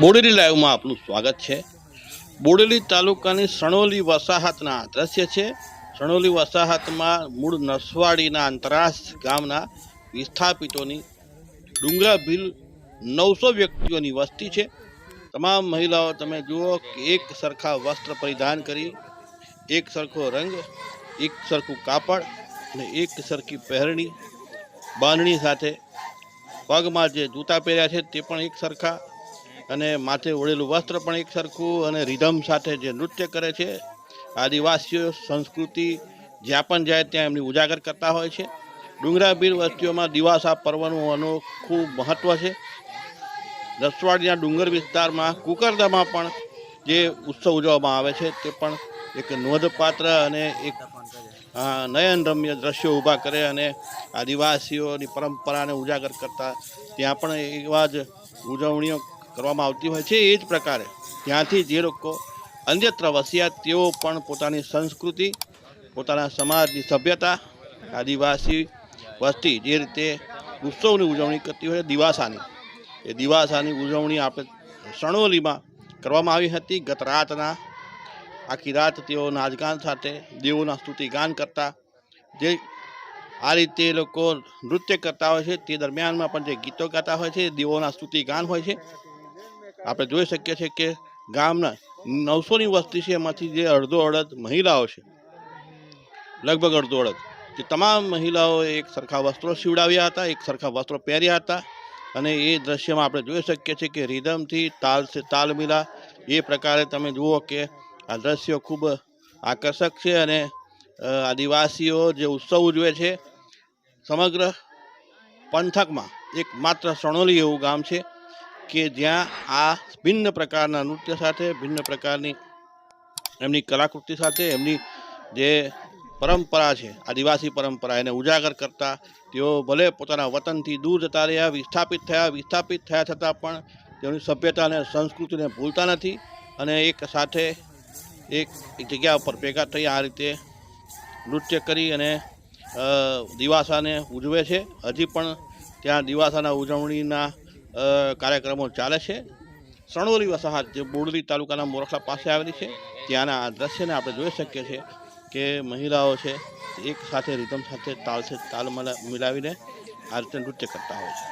બોડેલી લાઈવમાં આપનું સ્વાગત છે. બોડેલી તાલુકાની સણોલી વસાહતના દ્રશ્ય છે. સણોલી વસાહતમાં મૂળ નસવાડીના અંતરાસ ગામના વિસ્થાપિતોની ડુંગરા ભીલ નવસો વ્યક્તિઓની વસ્તી છે. તમામ મહિલાઓ તમે જુઓ કે એક સરખા વસ્ત્ર પરિધાન કરી, એક સરખો રંગ, એક સરખું કાપડ અને એક સરખી પહેરણી, બાંધણી સાથે પગમાં જે જૂતા પહેર્યા છે તે પણ એક સરખા અને માથે ઓળેલું વસ્ત્ર પણ એક સરખું અને રિધમ સાથે જે નૃત્ય કરે છે, આદિવાસીઓ, સંસ્કૃતિ, જ્યાં પણ જાય ત્યાં એમની ઉજાગર કરતા હોય છે. ડુંગરાબીર વસ્તીઓમાં દિવાસા પર્વનું અનોખું મહત્ત્વ છે. રસવાડીના ડુંગર વિસ્તારમાં કુકરદામાં પણ જે ઉત્સવ ઉજવવામાં આવે છે, તે પણ એક નોંધપાત્ર અને એક નયનરમ્ય દ્રશ્યો ઊભા કરે અને આદિવાસીઓની પરંપરાને ઉજાગર કરતા. ત્યાં પણ એવા જ ઉજવણીઓ કરવામાં આવતી હોય છે, એ જ પ્રકારે ત્યાંથી જે લોકો અન્યત્ર વસ્યા, તેઓ પણ પોતાની સંસ્કૃતિ, પોતાના સમાજની સભ્યતા, આદિવાસી વસ્તી જે રીતે ઉત્સવની ઉજવણી કરતી હોય દિવાસાની. એ દિવાસાની ઉજવણી આપણે સણોલીમાં કરવામાં આવી હતી. ગત રાતના, આખી રાત તેઓ નાચગાન સાથે દેવોના સ્તુતિ ગાન કરતા. જે આ રીતે લોકો નૃત્ય કરતા હોય છે, તે દરમિયાનમાં પણ જે ગીતો ગાતા હોય છે, દેવોના સ્તુતિ ગાન હોય છે. આપણે જોઈ શકીએ છીએ કે ગામના નવસોની વસ્તી છે, એમાંથી જે અડધો અડધ મહિલાઓ છે. લગભગ અડધો અડધ જે તમામ મહિલાઓએ એક સરખા વસ્ત્રો સીવડાવ્યા હતા, એક સરખા વસ્ત્રો પહેર્યા હતા અને એ દ્રશ્યમાં આપણે જોઈ શકીએ છીએ કે રિધમથી તાલ છે તાલ મિલા. એ પ્રકારે તમે જુઓ કે આ દ્રશ્યો ખૂબ આકર્ષક છે અને આદિવાસીઓ જે ઉત્સવ ઉજવે છે, સમગ્ર પંથકમાં એક માત્ર સણોલી એવું ગામ છે. કે જ્યાં આ ભિન્ન પ્રકારના નૃત્ય સાથે, ભિન્ન પ્રકારની એમની કલાકૃતિ સાથે, એમની જે પરંપરા છે, આદિવાસી પરંપરા, એને ઉજાગર કરતા, તેઓ ભલે પોતાના વતનથી દૂર જતા રહ્યા, વિસ્થાપિત થયા વિસ્થાપિત થયા છતાં પણ તેઓની સભ્યતા અને સંસ્કૃતિને ભૂલતા નથી અને એક સાથે એક જગ્યા ઉપર ભેગા થઈ આ રીતે નૃત્ય કરી અને દિવાસાને ઉજવે છે. હજી પણ ત્યાં દિવાસાના ઉજવણીના કાર્યક્રમો ચાલે છે. સણોલી વસાહત જે બોડલી તાલુકાના મોરખલા પાસે આવેલી છે, ત્યાંના આ દ્રશ્યને આપણે જોઈ શકીએ છીએ કે મહિલાઓ છે, એક સાથે, રિધમ સાથે તાલ છે, તાલ મલા- મિલાવીને આ રીતે નૃત્ય કરતા હોય છે.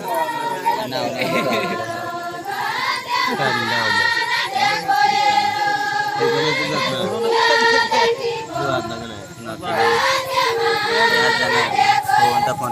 Now. Now. ફોનટા ફોન